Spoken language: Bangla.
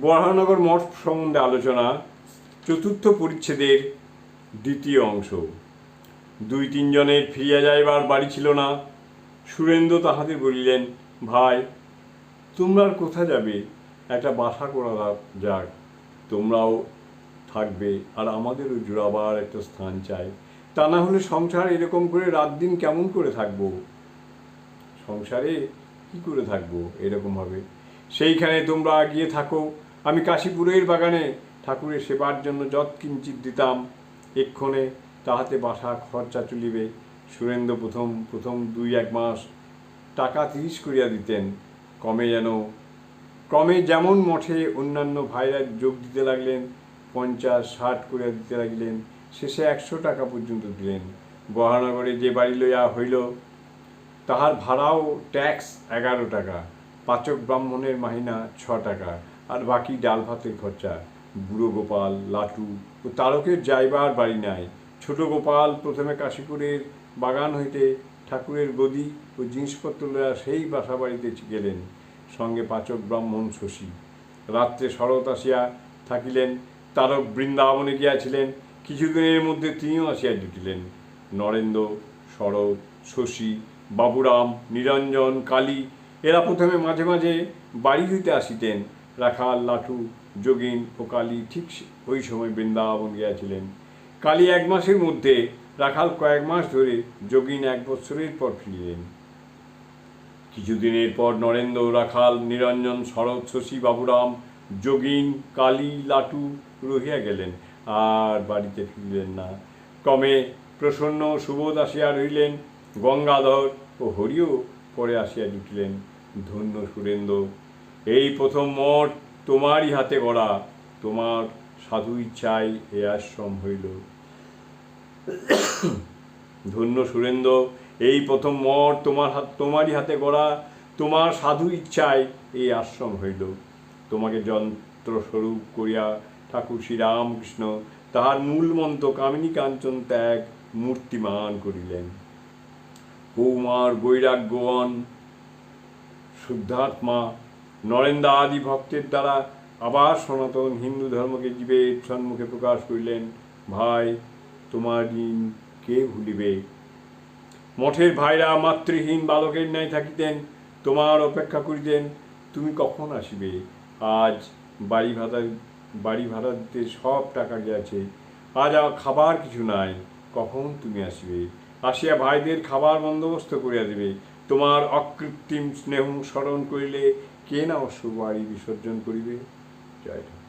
বরাহনগর মঠ সম্বন্ধে আলোচনা, চতুর্থ পরিচ্ছেদের দ্বিতীয় অংশ। দুই তিনজনের ফিরিয়া যাইবার বাড়ি ছিল না। সুরেন্দ্র তাহাদের বলিলেন, ভাই, তোমরা কোথা যাবে? একটা বাসা করা যাক। তোমরাও থাকবে আর আমাদেরও জোড়াবার একটা স্থান চাই। তা না হলে সংসার এরকম করে রাত দিন কেমন করে থাকব? সংসারে কি করে থাকব? এরকমভাবে সেইখানে তোমরা গিয়ে থাকো। আমি কাশীপুরের বাগানে ঠাকুরের সেবার জন্য যৎ কিঞ্চিত দিতাম। এক্ষণে তাহাতে বাসা খরচা চলিবে। সুরেন্দ্র প্রথম প্রথম দুই এক মাস টাকা তিরিশ করিয়া দিতেন। কমে যেন, ক্রমে যেমন মঠে অন্যান্য ভাইরা যোগ দিতে লাগলেন, পঞ্চাশ, ষাট করিয়া দিতে লাগলেন, শেষে একশো টাকা পর্যন্ত দিলেন। গহানগরে যে বাড়ি লইয়া হইল, তাহার ভাড়াও ট্যাক্স এগারো টাকা, পাচক ব্রাহ্মণের মাহিনা ছ টাকা। আর বাকি ডাল ভাতের খরচা। বুড়ো গোপাল, লাটু ও তারকের যাইবার বাড়ি নাই। ছোট গোপাল প্রথমে কাশীপুরের বাগান হইতে ঠাকুরের গদি ও জিনিসপত্র লইয়া সেই বাসা বাড়িতে গেলেন। সঙ্গে পাচক ব্রাহ্মণ শশী। রাত্রে শরৎ আসিয়া থাকিলেন, তারক বৃন্দাবনে গিয়াছিলেন। কিছুদিনের মধ্যে তিনিও আসিয়া জুটিলেন নরেন্দ্র, শরৎ, শশী, বাবুরাম, নিরঞ্জন, কালী, এরা প্রথমে মাঝে মাঝে বাড়ি হইতে আসিতেন। রাখাল লাঠু, যোগিন ও কালী ঠিক ওই সময় বৃন্দাবন গিয়াছিলেন। কালী এক মাসের মধ্যে, রাখাল কয়েক মাস ধরে যোগিন এক বৎসরের পর ফিরিলেন। কিছুদিনের পর নরেন্দ্র, রাখাল, নিরঞ্জন, শরৎ, শশী, বাবুরাম, যোগিন, কালী, লাটু রহিয়া গেলেন। আর বাড়িতে ফিরলেন না। ক্রমে প্রসন্ন সুবোধ আসিয়া রইলেন গঙ্গাধর ও হরিও পরে আসিয়া জুটিলেন। ধন্য সুরেন্দ্র এই প্রথম মঠ তোমারই হাতে গড়া, তোমার সাধু ইচ্ছায় এ আশ্রম হইল। ধন্য সুরেন্দ্র, এই প্রথম মঠ তোমার হাত, তোমারই হাতে গড়া, তোমার সাধু ইচ্ছায় এই আশ্রম হইল। তোমাকে যন্ত্রস্বরূপ করিয়া ঠাকুর শ্রীরামকৃষ্ণ তাহার মূল মন্ত্র কামিনী কাঞ্চন ত্যাগ মূর্তিমান করিলেন। কৌমার বৈরাগ্যগণ শুদ্ধাত্মা নরেন্দা আদি ভক্তের দ্বারা আবার সনাতন হিন্দু ধর্মকে জীবের সম্মুখে প্রকাশ করিলেন, ভাই, তোমার দিন কে ভুলিবে? মঠের ভাইরা মাতৃহীন বালকের ন্যায় থাকিতেন, তোমার অপেক্ষা করিতেন, তুমি কখন আসিবে? আজ বাড়ি ভাড়া বাড়ি ভাড়া দিতে সব টাকা গিয়াছে আজ আর খাবার কিছু নাই, কখন তুমি আসিবে? আসিয়া ভাইদের খাবার বন্দোবস্ত করিয়া দিবে। তোমার অকৃত্রিম স্নেহ স্মরণ করিলে কে না অশুভ বাড়ি বিসর্জন করিবে? জয়